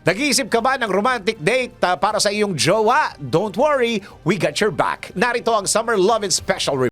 Nag-iisip ka ba ng romantic date ah, para sa iyong jowa? Don't worry, we got your back. Narito ang Summer Love and Special Review.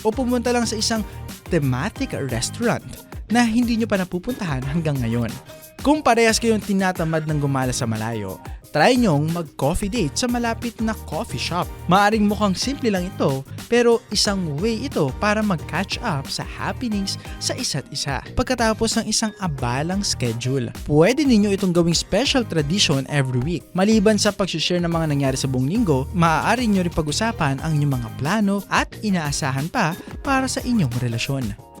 O pumunta lang sa isang thematic restaurant na hindi nyo pa napupuntahan hanggang ngayon. Kung parehas kayong tinatamad ng gumala sa malayo, try nyong mag-coffee date sa malapit na coffee shop. Maaring mukhang simple lang ito, pero isang way ito para mag-catch up sa happenings sa isa't isa. Pagkatapos ng isang abalang schedule, pwede ninyo itong gawing special tradition every week. Maliban sa pag-share ng mga nangyari sa buong linggo, maaari nyo rin pag-usapan ang inyong mga plano at inaasahan pa para sa inyong relasyon.